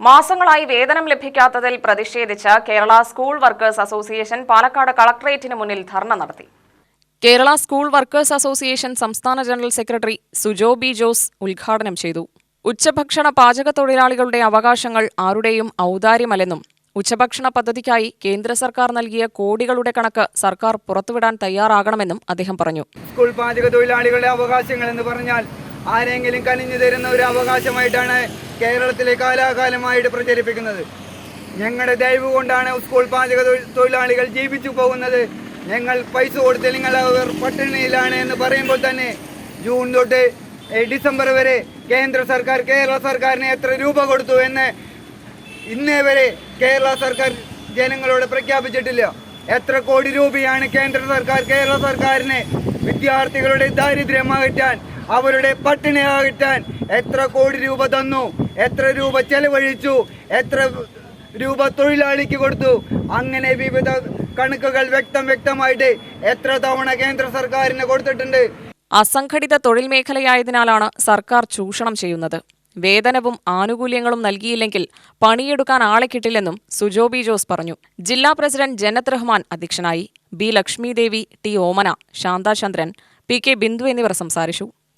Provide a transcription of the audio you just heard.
മാസങ്ങളായി വേതനം ലഭിക്കാത്തതിൽ പ്രതിഷേധിച്ച് Kerala school workers association Palakkad കളക്ടറേറ്റിന് മുന്നിൽ ധർണ നടത്തി. കേരള സ്കൂൾ വർക്കേഴ്സ് അസോസിയേഷൻ സംസ്ഥാന general secretary Sujo B Jose ഉദ്ഘാടനം ചെയ്തു. ഉച്ചഭക്ഷണ പാചക തൊഴിലാളികളുടെ അവകാശങ്ങൾ ആരുടെയും ഔദാര്യമല്ലെന്നും ഉച്ചഭക്ഷണ പദ്ധതിക്കായി കേന്ദ്ര സർക്കാർ നൽകിയ കോടികളുടെ കണക്ക് സർക്കാർ പുറത്തുവിടാൻ തയ്യാറാകണമെന്നും അദ്ദേഹം പറഞ്ഞു. സ്കൂൾ പാചക തൊഴിലാളികളുടെ അവകാശങ്ങൾ എന്ന് പറഞ്ഞാൽ ആരെങ്കിലും കനിഞ്ഞു തരുന്ന ഒരു അവകാശമായിട്ടാണ് കേരളത്തിലെ കാലാകാലമായിട്ട് പ്രചരിപ്പിക്കുന്നത്. ഞങ്ങളുടെ ദയവ് കൊണ്ടാണ് സ്കൂൾ പാചക തൊഴിലാളികൾ ജീവിച്ചു പോകുന്നത്. ഞങ്ങൾ പൈസ കൊടുത്ത് നിങ്ങൾ അവർ പട്ടിണിയിലാണ് എന്ന് പറയുമ്പോൾ തന്നെ ജൂൺ തൊട്ട് ഡിസംബർ വരെ കേന്ദ്ര സർക്കാർ കേരള സർക്കാരിന് എത്ര രൂപ കൊടുത്തു എന്ന് ഇന്നേ വരെ കേരള സർക്കാർ ജനങ്ങളോട് പ്രഖ്യാപിച്ചിട്ടില്ല. എത്ര കോടി രൂപയാണ് കേന്ദ്ര സർക്കാർ കേരള സർക്കാരിന് വിദ്യാർത്ഥികളുടെ ദാരിദ്ര്യം അകറ്റാൻ അവരുടെ പട്ടിണി അകറ്റാൻ എത്ര കോടി രൂപ തന്നു എത്ര രൂപ ചെലവഴിച്ചു എത്ര രൂപ തൊഴിലാളിക്ക് കൊടുത്തു. അങ്ങനെ വിവിധ കണക്കുകൾ വ്യക്തം വ്യക്തമായിട്ട് എത്ര തവണ കേന്ദ്ര സർക്കാരിന് കൊടുത്തിട്ടുണ്ട്. അസംഘടിത തൊഴിൽ മേഖലയായതിനാലാണ് സർക്കാർ ചൂഷണം ചെയ്യുന്നത്. വേതനവും ആനുകൂല്യങ്ങളും നൽകിയില്ലെങ്കിൽ പണിയെടുക്കാൻ ആളെ കിട്ടില്ലെന്നും സുജോബി ജോസ് പറഞ്ഞു. ജില്ലാ പ്രസിഡന്റ് ജനത് റഹ്മാൻ അധ്യക്ഷനായി. B Lakshmidevi T Omana Santhachandran P K Bindu എന്നിവർ സംസാരിച്ചു.